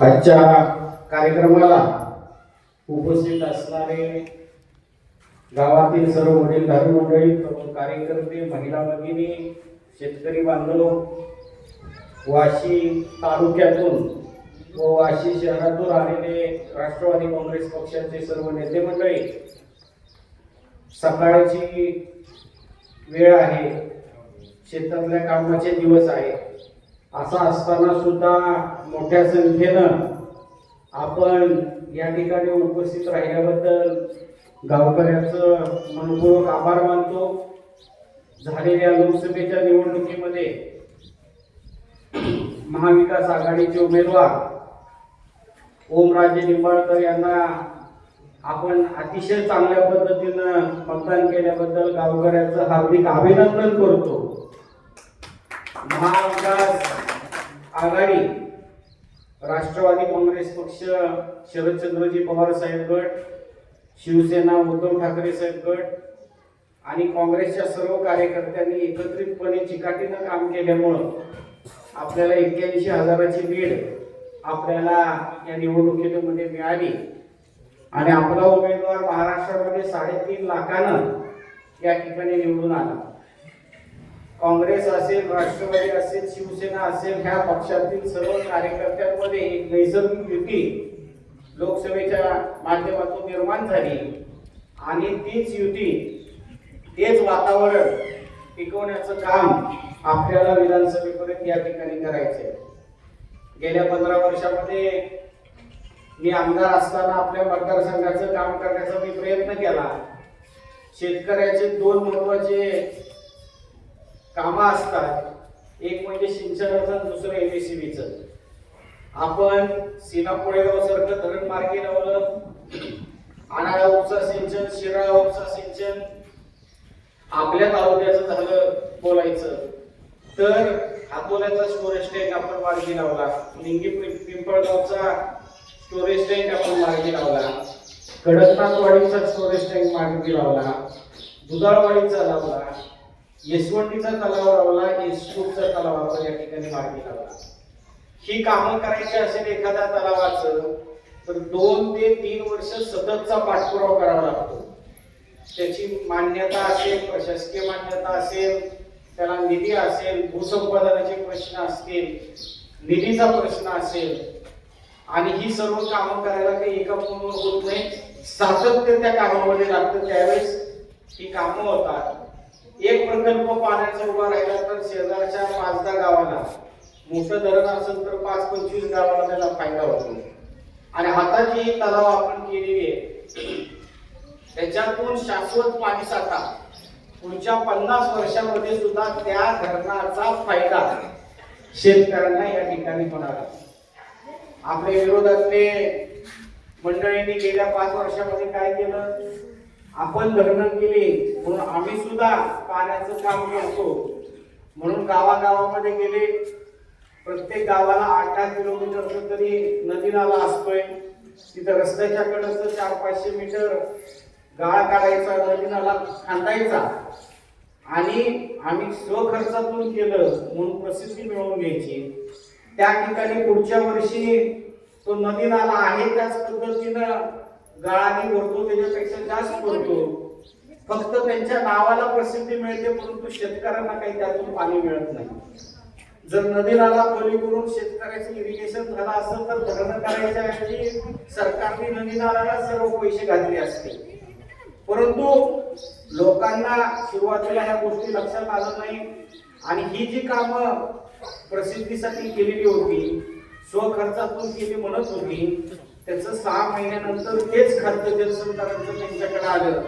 आजच्या कार्यक्रमाला उपस्थित असणारे गावातील सर्व वडीलधारी मंडळी कार्यकर्ते महिला भगिनी शेतकरी बांधव वाशी तालुक्यातून व वाशी शहरातून आलेले राष्ट्रवादी काँग्रेस पक्षाचे सर्व नेते मंडळी सकाळची वेळ आहे. शेतातल्या कामाचे दिवस आहे असा असताना सुद्धा मोठ्या संख्येनं आपण या ठिकाणी उपस्थित राहिल्याबद्दल गावकऱ्याचं मनपूर्वक आभार मानतो. झालेल्या लोकसभेच्या निवडणुकीमध्ये महाविकास आघाडीचे उमेदवार ओमराजे निंबाळकर यांना आपण अतिशय चांगल्या पद्धतीनं मतदान केल्याबद्दल गावकऱ्याचं हार्दिक अभिनंदन करतो. महाविकास आघाडी राष्ट्रवादी काँग्रेस पक्ष शरदचंद्रजी पवार साहेब गट शिवसेना उद्धव ठाकरे साहेब गट आणि काँग्रेसच्या सर्व कार्यकर्त्यांनी एकत्रितपणे चिकाटीनं काम केल्यामुळं आपल्याला एक्क्याऐंशी हजाराची लीड आपल्याला या निवडणुकीमध्ये मिळाली. आणि आपला उमेदवार महाराष्ट्रामध्ये साडेतीन लाखानं या ठिकाणी निवडून आला. काँग्रेस असेल राष्ट्रवादी असेल शिवसेना असेल ह्या पक्षातील सर्व कार्यकर्त्यांमध्ये एक नैसर्गिक युती लोकसभेच्या माध्यमातून निर्माण झाली. आणि तीच युती तेच वातावरण टिकवण्याचं काम आपल्याला विधानसभेपर्यंत या ठिकाणी करायचे गेल्या पंधरा वर्षामध्ये मी आमदार असताना आपल्या मतदारसंघाचं काम करण्याचा मी प्रयत्न केला. शेतकऱ्याचे दोन महत्त्वाचे कामं असतात. एक म्हणजे सिंचनाचं आणि दुसरं एबीसीबीचं आपण सीना कोळेगाव सारखं धरण मार्गी लावलं. आणाळा उपसा सिंचन शिराळा उपसा सिंचन. आपल्या तालुक्याचं झालं बोलायचं. तर हातोल्याचा स्टोरेज टँक आपण मार्गी लावला. लिंगी पिंपळगावचा स्टोरेज टँक आपण मार्गी लावला. कडकनाथवाडीचा स्टोरेज टँक मार्गी लावला. दुधाळवाडीचा लावला. येसवंडीचा तलाव लावला येसपूरचा तलाव या ठिकाणी मार्गी लावला ही कामं करायची असेल एखाद्या तलावाचं तर दोन ते तीन वर्ष सततचा पाठपुरावा करावा लागतो. त्याची मान्यता असेल प्रशासकीय मान्यता असेल त्याला निधी असेल भूसंपादनाचे प्रश्न असतील निधीचा प्रश्न असेल आणि ही सर्व कामं करायला काही एका फोनवर होत नाही. सातत्य त्या कामामध्ये लागतं. त्यावेळेस ही कामं होतात. एक प्रकल्प पाण्याचा उभा राहिला तर शेजारच्या पाच दहा गावाला मोठं धरण असेल तर पाच पंचवीस गावाला त्याला फायदा होतो. आणि आता जी तलाव आपण केलेली आहे त्याच्यातून शाश्वत पाणी साठा. पुढच्या पन्नास वर्षामध्ये सुद्धा त्या धरणाचा फायदा शेतकऱ्यांना या ठिकाणी होणार आपल्या विरोधातले मंडळींनी गेल्या पाच वर्षामध्ये काय केलं? आपण धरणं केले म्हणून आम्ही सुद्धा पाण्याचं काम करतो. म्हणून गावागावामध्ये गेले. प्रत्येक गावाला आठ दहा किलोमीटरचं तरी नदी नाला असतोय. तिथं रस्त्याच्या कडचं चार पाचशे मीटर गाळ काढायचा नदी नाला खांदायचा. आणि आम्ही स्वखर्चातून केलं म्हणून प्रसिद्धी मिळवून घ्यायची. त्या ठिकाणी पुढच्या वर्षी तो नदी नाला आहे त्याच पद्धतीनं गाळाने भरतो त्याच्यापेक्षा जास्त भरतो. फक्त त्यांच्या नावाला प्रसिद्धी मिळते परंतु शेतकऱ्यांना काही त्यातून पाणी मिळत नाही. जर नदी नाला खोली करून शेतकऱ्याचं इरिगेशन झालं असेल तर धरणं करायच्या ऐवजी सरकारने नदी नाल्याला सर्व पैसे घातले असते. परंतु लोकांना सुरुवातीला ह्या गोष्टी लक्षात आलं नाही. आणि ही जी कामं प्रसिद्धीसाठी केलेली होती स्वखर्चातून केली म्हणत होती त्याचं सहा महिन्यानंतर तेच खर्च जलसंधारणचं त्यांच्याकडे आलं.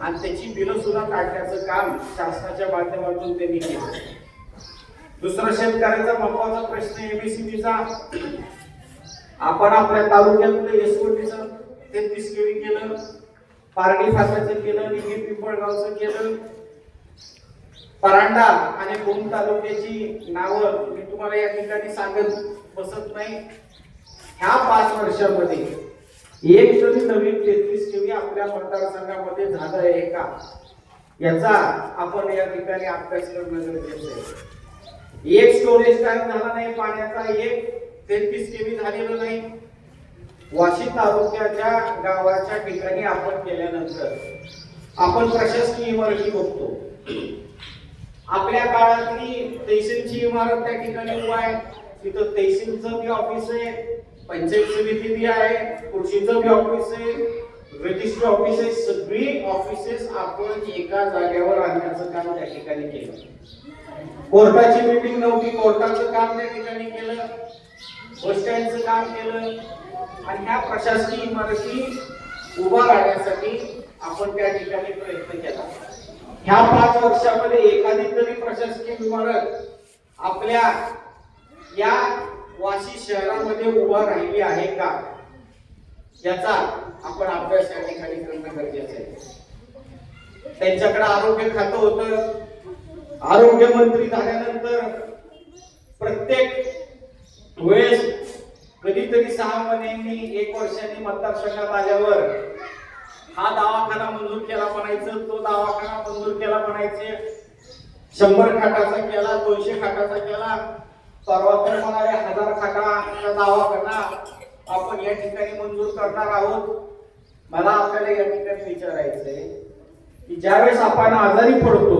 आणि त्याची बिलं सुद्धा काढण्याचं काम शासनाच्या माध्यमातून त्यांनी केलं. दुसरा शेतकऱ्याचा महत्त्वाचा प्रश्न एबीसीबीचा आपण आपल्या तालुक्यातलं एसओटीचं तेहतीस केवी केलं पारडी फाट्याचं केलं निधी पिंपळगावचं केलं. परांडा आणि भूम तालुक्याची नावं मी तुम्हाला या ठिकाणी सांगत बसत नाही. ह्या पाच वर्षामध्ये एक जरी नवीन तेहतीस केवी आपल्या मतदारसंघामध्ये झालं आहे का याचा आपण या ठिकाणी अभ्यास करणं गरजेचं आहे. एक स्टोरेज टँक झाला नाही पाण्याचा एक तेहतीस केवी झालेलं नाही. वाशी तालुक्याच्या गावाच्या ठिकाणी आपण केल्यानंतर आपण प्रशासकीय इमारती बघतो. आपल्या काळातली तहसीलची इमारत त्या ठिकाणी उभा आहे. तिथं तहसीलचं बी ऑफिस आहे. पंचायत समिती बी आहे कृषीचं बी ऑफिस आहे रजिस्ट्री ऑफिस आहे सगळी ऑफिसेस आपण एका जागेवर आणण्याचं काम त्या ठिकाणी केलं. कोर्टाची मीटिंग नव्हती कोर्टाचं काम त्या ठिकाणी केलं बस स्टँडचं काम केलं. आणि ह्या प्रशासकीय इमारती उभा राहण्यासाठी आपण त्या ठिकाणी प्रयत्न केला. ह्या पाच वर्षामध्ये एखादी तरी प्रशासकीय इमारत आपल्या या वाशी शहरामध्ये उभा राहिली आहे का? याचा आपण अभ्यास या ठिकाणी करणं गरजेचं आहे. त्यांच्याकडे आरोग्य खातं होतं. आरोग्य मंत्री झाल्यानंतर प्रत्येक वेळेस कधीतरी सहा महिन्यांनी एक वर्षांनी मतदारसंघात आल्यावर हा दवाखाना मंजूर केला म्हणायचं तो दवाखाना मंजूर केला म्हणायचे. शंभर खाटाचा केला दोनशे खाटाचा केला. परवा तर म्हणाले हजार दावा करणार आपण या ठिकाणी मंजूर करणार आहोत. मला आपल्याला या ठिकाणी विचारायचंय की ज्यावेळेस आपण आजारी पडतो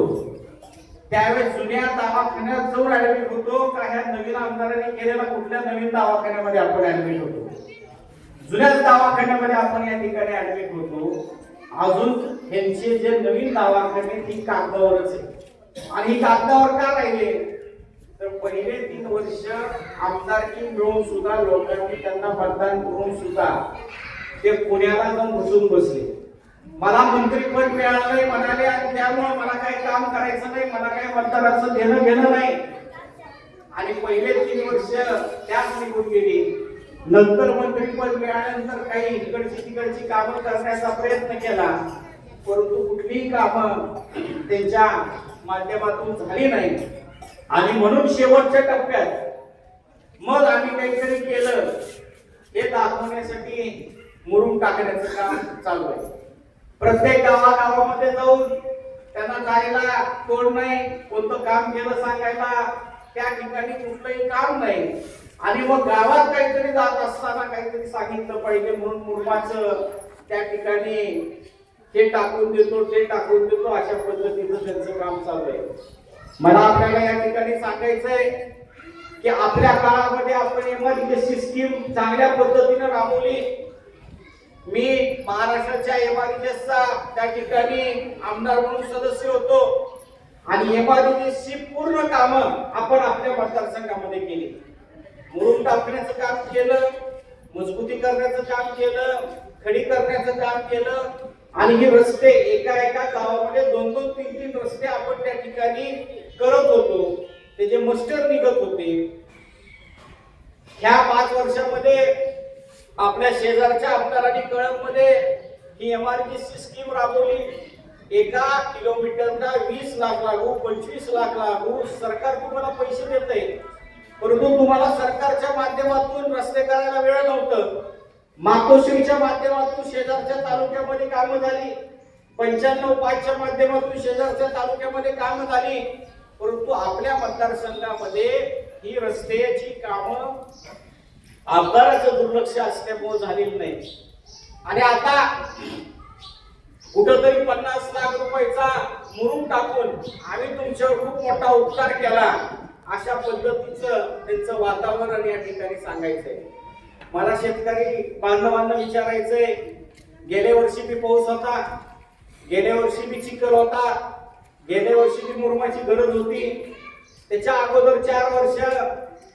त्यावेळेस जुन्या दवाखान्यात जाऊन ऍडमिट होतो का ह्या नवीन आमदारांनी केलेल्या कुठल्या नवीन दवाखान्यामध्ये आपण ऍडमिट होतो? जुन्याच दवाखान्यामध्ये आपण या ठिकाणी ऍडमिट होतो. अजून ह्यांचे जे नवीन दवाखाने ती कागदावरच आहे. आणि ही कागदावर का राहिले? तर पहिले तीन वर्ष आमदारकी मिळून सुद्धा लोकांनी त्यांना मतदान करून सुद्धा ते पुण्याला जाऊन बसून बसले. मला मंत्रीपद मिळालं नाही म्हणाले आणि त्यामुळे मला काही काम करायचं नाही मला काही मतदाराचं देणं घेणं नाही. आणि पहिले तीन वर्ष त्याच निघून गेली. नंतर मंत्रीपद मिळाल्यानंतर काही इकडची तिकडची कामं करण्याचा प्रयत्न केला. परंतु कुठलीही कामं त्यांच्या माध्यमातून झाली नाही. आणि म्हणून शेवटच्या टप्प्यात मग आम्ही काहीतरी केलं. हे दाखवण्यासाठी मुरुम टाकण्याचं काम चालू आहे. प्रत्येक गावागावामध्ये जाऊन त्यांना जायला तोड नाही कोणतं काम केलं सांगायला त्या ठिकाणी कुठलंही काम नाही. आणि मग गावात काहीतरी जात असताना काहीतरी सांगितलं पाहिजे म्हणून मुरमाचं त्या ठिकाणी हे टाकून देतो ते टाकून देतो अशा पद्धतीचं त्यांचं काम चालू आहे. मला आपल्याला या ठिकाणी सांगायचंय की आपल्या काळामध्ये आपण इमर्जन्सी स्कीम चांगल्या पद्धतीने राबवली. मी महाराष्ट्राच्या एमआरजीएसचा त्या ठिकाणी आमदार म्हणून सदस्य होतो. आणि एमआरजीएसची पूर्ण कामं आपण आपल्या मतदारसंघामध्ये केली. मुरुम टाकण्याचं काम केलं मजबूती करण्याचं काम केलं खडी करण्याचं काम केलं. आणि हे रस्ते एका एका गावामध्ये दोन दोन तीन तीन रस्ते आपण त्या ठिकाणी करत होतो त्याचे मस्टर निघत होते ह्या पाच वर्षामध्ये आपल्या शेजारच्या आमदारांनी कळंबमध्ये ही एम आरजेन्सी स्कीम राबवली. एका किलोमीटरला वीस लाख लागू पंचवीस लाख लागू. सरकार तुम्हाला पैसे देत आहे परंतु तुम्हाला सरकारच्या माध्यमातून रस्ते करायला वेळ नव्हतं. मातोश्रीच्या माध्यमातून शेजारच्या तालुक्यामध्ये कामं झाली. पंच्याण्णव पाचच्या माध्यमातून शेजारच्या तालुक्यामध्ये कामं झाली. परंतु आपल्या मतदारसंघामध्ये ही रस्त्याची कामं आमदाराचं दुर्लक्ष असल्यामुळे झालेलं नाही. आणि आता कुठंतरी पन्नास लाख रुपयाचा मुरुम टाकून आम्ही तुमच्यावर खूप मोठा उपकार केला अशा पद्धतीचं त्यांचं वातावरण या ठिकाणी सांगायचंय. मला शेतकरी बांधवांना विचारायचंय गेल्या वर्षी बी पाऊस होता गेल्या वर्षी बी चिखल होता गेल्या वर्षी जी मुरमाची गरज होती त्याच्या अगोदर चार वर्ष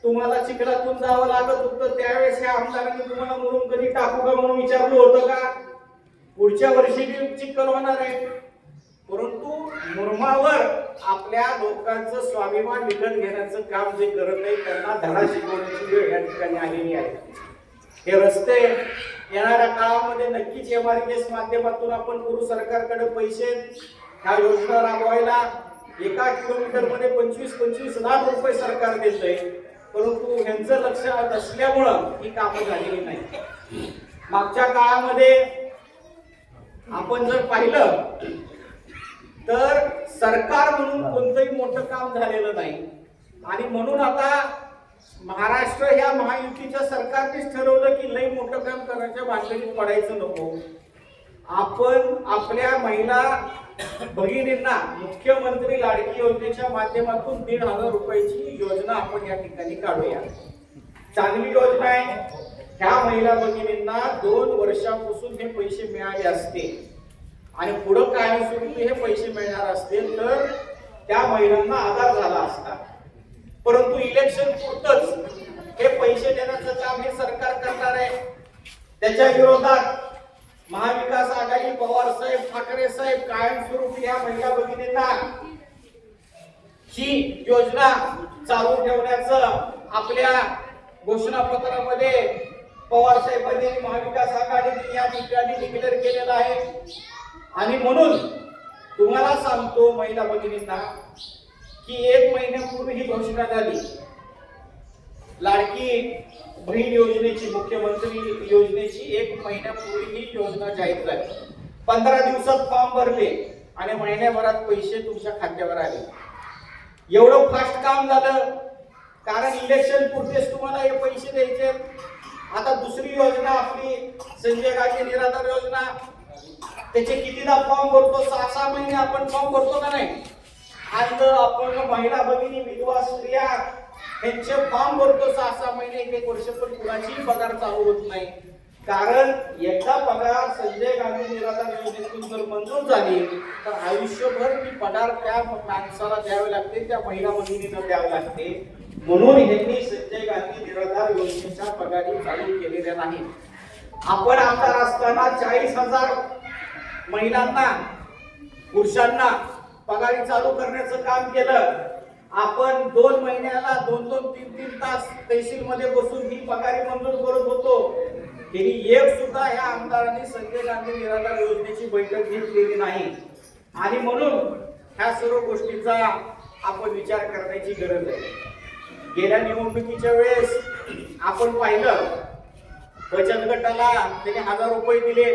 तुम्हाला चिखलातून जावं लागत होतं. त्यावेळेस ह्या आमदारांनी तुम्हाला मुरुम कधी टाकू का म्हणून विचारलं होतं का? पुढच्या वर्षी बी चिखल होणार आहे. परंतु मुरमावर आपल्या लोकांचं स्वाभिमान विकत घेण्याचं काम जे करत नाही त्यांना धडा शिकवण्याची वेळ या ठिकाणी आलेली आहे. हे रस्ते येणाऱ्या काळामध्ये नक्कीच एमआरकेस माध्यमातून आपण करू सरकारकडे पैसे ह्या योजना राबवायला एका किलोमीटरमध्ये पंचवीस पंचवीस लाख रुपये सरकार देत परंतु ह्यांचं लक्ष नसल्यामुळं ही कामं झालेली नाही. मागच्या काळामध्ये आपण जर पाहिलं तर सरकार म्हणून कोणतंही मोठं काम झालेलं नाही. आणि म्हणून आता महाराष्ट्र ह्या महायुतीच्या सरकारनेच ठरवलं की लई मोठं काम करायच्या भानगडीत पडायचं नको. आपण आपल्या महिला भगिनींना मुख्यमंत्री लाडकी योजनेच्या माध्यमातून दीड हजार रुपयाची योजना आपण या ठिकाणी काढूया. चांगली योजना आहे. ह्या महिला भगिनींना दोन वर्षापासून हे पैसे मिळाले असते. आणि पुढं कायमस्वरूपी हे पैसे मिळणार असतील तर त्या महिलांना आधार झाला असता. परंतु इलेक्शन पुरतच हे पैसे देण्याचं काम हे सरकार करणार आहे. त्याच्या विरोधात महाविकास आघाडी पवार साहेब ठाकरे साहेब कायमस्वरूपी या महिला भगिनींना ही योजना चालू ठेवण्याचं आपल्या घोषणापत्रामध्ये पवार साहेबांनी महाविकास आघाडीने या ठिकाणी डिक्लेअर केलेलं आहे. आणि म्हणून तुम्हाला सांगतो महिला भगिनींना की एक महिन्यापूर्वी ही घोषणा झाली. लाडकी बहीण योजनेची मुख्यमंत्री योजनेची एक महिन्यापूर्वी ही योजना जाहीर झाली. पंधरा दिवसात फॉर्म भरले आणि महिन्याभरात पैसे तुमच्या खात्यावर आले. एवढं फास्ट काम झालं कारण इलेक्शन पुरतेच तुम्हाला हे पैसे द्यायचे आता दुसरी योजना आपली संजय गांधी निराधार योजना. त्याचे कितीदा फॉर्म भरतो सहा सहा महिने आपण फॉर्म भरतो का नाही? आज आपण महिला भगिनी विधवा स्त्रिया त्यांचे फॉर्म भरतो सहा सहा महिने एक एक वर्ष पण कुणाचीही पगार चालू होत नाही. कारण एकदा पगार संजय गांधी निराधार योजनेतून जर मंजूर झाली तर आयुष्यभर ती पगार त्या माणसाला द्यावे लागते त्या महिला भगिनीला द्यावी लागते. म्हणून यांनी संजय गांधी निराधार योजनेच्या पगारी चालू केलेल्या नाही आपण आमदार असताना चाळीस हजार महिलांना पुरुषांना पगारी चालू करण्याचं काम केलं. आपण दोन महिन्याला दोन दोन तीन तीन तास तहसील मध्ये बसून ही पगारी मंजूर करत होतो. त्यांनी एक सुद्धा ह्या आमदारांनी संजय गांधी निराधार योजनेची बैठक घेतलेली नाही. आणि म्हणून ह्या सर्व गोष्टीचा आपण विचार करण्याची गरज आहे. गेल्या निवडणुकीच्या वेळेस आपण पाहिलं बचत गटाला त्याने हजार रुपये दिले.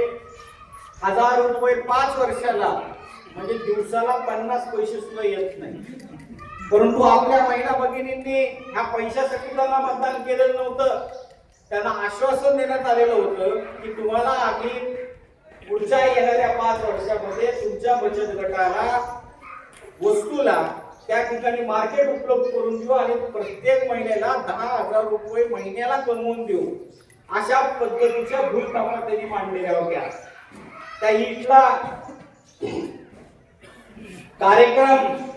हजार रुपये पाच वर्षाला म्हणजे दिवसाला पन्नास पैसे सुद्धा येत नाही. परंतु आपल्या महिला भगिनींनी ह्या पैशासाठी त्यांना मतदान केलेलं नव्हतं. त्यांना आश्वासन देण्यात आलेलं होतं की तुम्हाला आम्ही पुढच्या येणाऱ्या पाच वर्षामध्ये तुमच्या बचत गटाला वस्तूला त्या ठिकाणी मार्केट उपलब्ध करून देऊ आणि प्रत्येक महिन्याला दहा हजार रुपये महिन्याला कमवून देऊ. अशा पद्धतीच्या भूलकामा त्यांनी मांडलेल्या होत्या. त्या इथला कार्यक्रम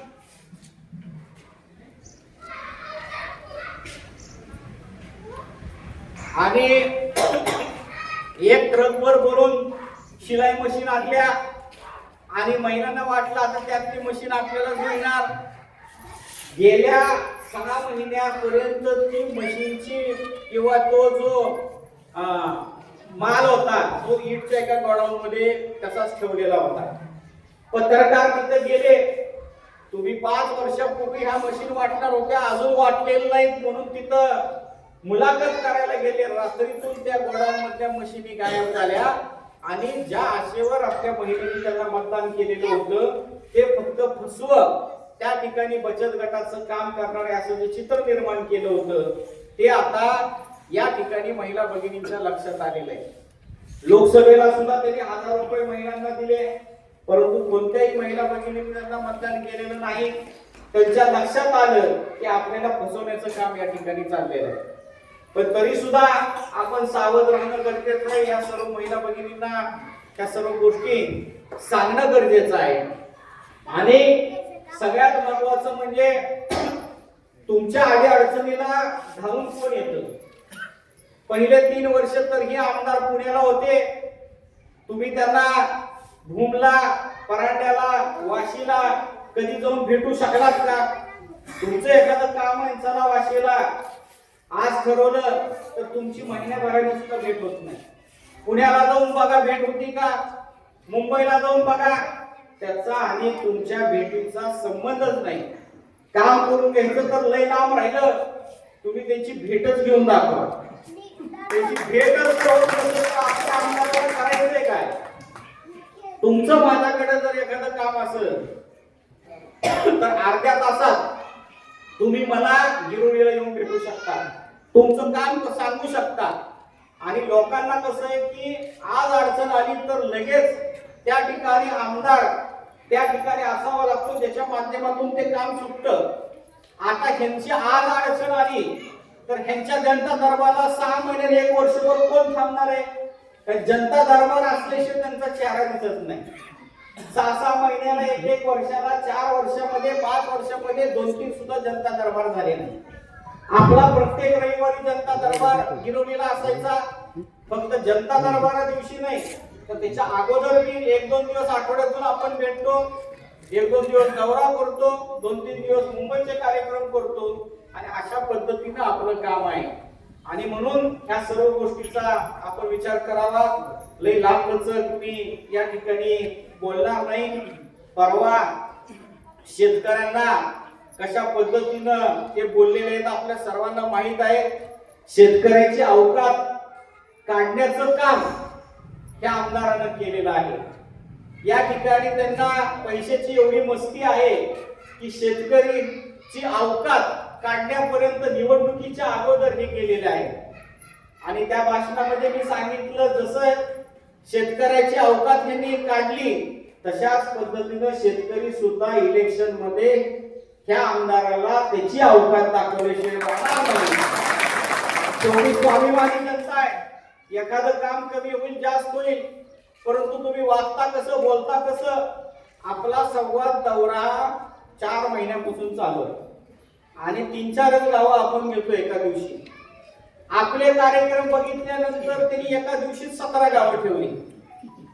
आणि एक ट्रकभर भरून शिलाई मशीन आणल्या आणि महिलांना वाटलं आता त्यातली मशीन आपल्यालाच मिळणार. गेल्या सहा महिन्यापर्यंत ती मशीनची किंवा तो जो माल होता तो ईटच्या एका गोडाऊन मध्ये तसाच ठेवलेला होता. पत्रकार तिथे गेले. तुम्ही पाच वर्षापूर्वी ह्या मशीन वाटणार होत्या अजून वाटलेलं नाहीत म्हणून तिथं मुलाखत करायला गेले रात्रीतून त्या गोडाऊनमधल्या मशिनी गायब झाल्या आणि ज्या आशेवर आपल्या बहिणींनी त्यांना मतदान केलेलं होतं ते फक्त फसवं. त्या ठिकाणी बचत गटाचं काम करणारे असं जे चित्र निर्माण केलं होतं ते आता या ठिकाणी महिला भगिनींच्या लक्षात आलेलं आहे. लोकसभेला सुद्धा त्यांनी हजार रुपये महिलांना दिले परंतु कोणत्याही महिला भगिनींनी त्यांना मतदान केलेलं नाही. त्यांच्या लक्षात आलं की आपल्याला फसवण्याचं काम या ठिकाणी चाललेलं आहे. पण तरी सुद्धा आपण सावध राहणं गरजेचं आहे. या सर्व महिला भगिनींना त्या सर्व गोष्टी सांगणं गरजेचं आहे. आणि सगळ्यात महत्वाचं म्हणजे तुमच्या आधी अडचणीला धावून कोण येतं? पहिले तीन वर्ष तर हे आमदार पुण्याला होते. तुम्ही त्यांना भूमला परांड्याला वाशीला कधी जाऊन भेटू शकलात का? तुमचं एखादं काम आहे चला वाशीला. आज ठरवलं तर तुमची महिन्याभराने सुद्धा भेट होत नाही. पुण्याला जाऊन बघा भेट होती का? मुंबईला जाऊन बघा. त्याचा आणि तुमच्या भेटीचा संबंधच नाही. काम करून घ्यायचं तर लय लांब राहिलं. तुम्ही त्यांची भेटच घेऊन दाखवा. त्याची भेटच करून करायचंय काय? तुमचं माझ्याकडे जर एखादं काम असेल तर अर्ध्या तासात तुम्ही मला गिरोडीला येऊन भेटू शकता. तुमचं काम सांगू शकता. आणि लोकांना कसं आहे की आज अडचण आली तर लगेच त्या ठिकाणी आमदार त्या ठिकाणी असावा लागतो. ज्याच्या माध्यमातून ते काम सुटतं. आता ह्यांची आज अडचण आली तर ह्यांच्या जनता दरबाराला सहा महिने एक वर्षभर कोण थांबणार आहे? तर जनता दरबार असल्याशिवाय त्यांचा चेहरा दिसत नाही. सहा सहा महिन्याला एक एक वर्षाला चार वर्षामध्ये पाच वर्षामध्ये दोन तीन सुद्धा जनता दरबार झाले नाही. आपला प्रत्येक रविवारी जनता दरबार गिरोलीला असायचा. फक्त जनता दरबारा दिवशी नाही तर त्याच्या अगोदर मी एक दोन दिवस आठवड्यातून आपण भेटतो एक दोन दिवस दौरा करतो दोन तीन दिवस मुंबईचे कार्यक्रम करतो आणि अशा पद्धतीनं आपलं काम आहे. आणि म्हणून ह्या सर्व गोष्टीचा आपण विचार करावा. लई लांबच मी या ठिकाणी बोलणार नाही. परवा शेतकऱ्यांना कशा पद्धतीनं ते बोललेले आहेत आपल्या सर्वांना माहीत आहे. शेतकऱ्याची अवकात काढण्याचं काम त्या आमदारानं केलेलं आहे. या ठिकाणी त्यांना पैशाची एवढी मस्ती आहे की शेतकरीची अवकात काढण्यापर्यंत निवडणुकीच्या अगोदर हे केलेले आहे. आणि त्या भाषणामध्ये मी सांगितलं जसं शेतकऱ्याची अवकात यांनी काढली. तशाच पद्धतीनं शेतकरी सुद्धा इलेक्शनमध्ये ह्या आमदाराला त्याची अवकात दाखवल्याशिवाय तेवढी स्वाभिमानी जनता आहे. एखादं काम कमी होईल जास्त होईल. परंतु तुम्ही वागता कसं बोलता कसं? आपला संवाद दौरा चार महिन्यापासून चालू आहे. आणि तीन चारच गावं आपण घेतो एका दिवशी. आपले कार्यक्रम बघितल्यानंतर त्यांनी एका दिवशी सतरा गावं ठेवली.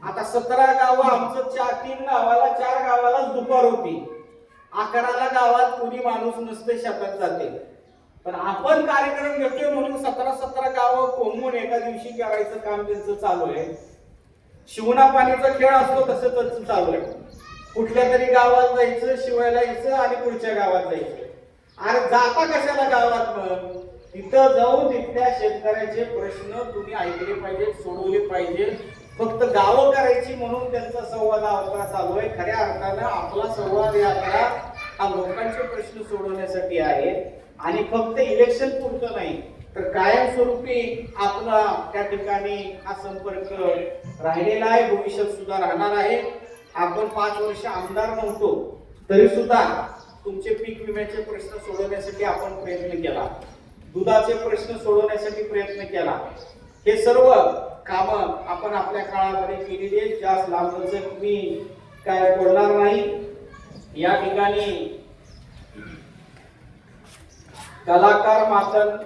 आता सतरा गावं आमचं चार तीन गावाला चार गावालाच दुपार होती. अकराला गावात कोणी माणूस नसते शेतात जाते. पण आपण कार्यक्रम घेतोय म्हणून सतरा सतरा गावं कोंबून एका दिवशी करायचं काम त्यांचं चालू आहे. शिवणा पाणीचा खेळ असतो तसं त्यांचं चालू आहे. कुठल्या तरी गावात जायचं शिवायला यायचं आणि पुढच्या गावात जायचं. अरे जाता कशाला गावात मग? तिथं जाऊन तिथल्या शेतकऱ्याचे प्रश्न तुम्ही ऐकले पाहिजे सोडवले पाहिजे फक्त गावं करायची म्हणून त्यांचा संवाद यात्रा चालू आहे. खऱ्या अर्थानं आपला संवाद यात्रा हा लोकांचे प्रश्न सोडवण्यासाठी आहे. आणि फक्त इलेक्शन पुरतं नाही तर कायमस्वरूपी आपला त्या ठिकाणी हा संपर्क राहिलेला आहे. भविष्यात सुद्धा राहणार आहे. आपण पाच वर्ष आमदार नव्हतो तरी सुद्धा तुमचे पीक विम्याचे प्रश्न सोडवण्यासाठी आपण प्रयत्न केला. दुधाचे प्रश्न सोडवण्यासाठी प्रयत्न केला. हे सर्व काम आपण आपल्या काळामध्ये केलेली आहेत. जास्त लांबच मी काय बोलणार नाही. या ठिकाणी कलाकार मातन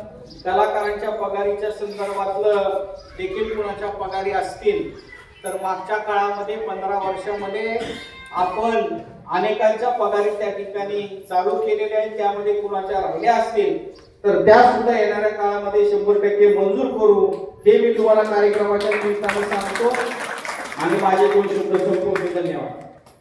कलाकारांच्या पगारीच्या संदर्भातलं देखील कुणाच्या पगारी असतील तर मागच्या काळामध्ये पंधरा वर्षामध्ये आपण अनेकांच्या पगारी त्या ठिकाणी चालू केलेल्या आहेत. त्यामध्ये कुणाच्या राहिल्या असतील तर त्या सुद्धा येणाऱ्या काळामध्ये शंभर टक्के मंजूर करू हे मी तुम्हाला कार्यक्रमाच्या निमित्तानं सांगतो. आणि माझे दोन शब्द संपवतो धन्यवाद.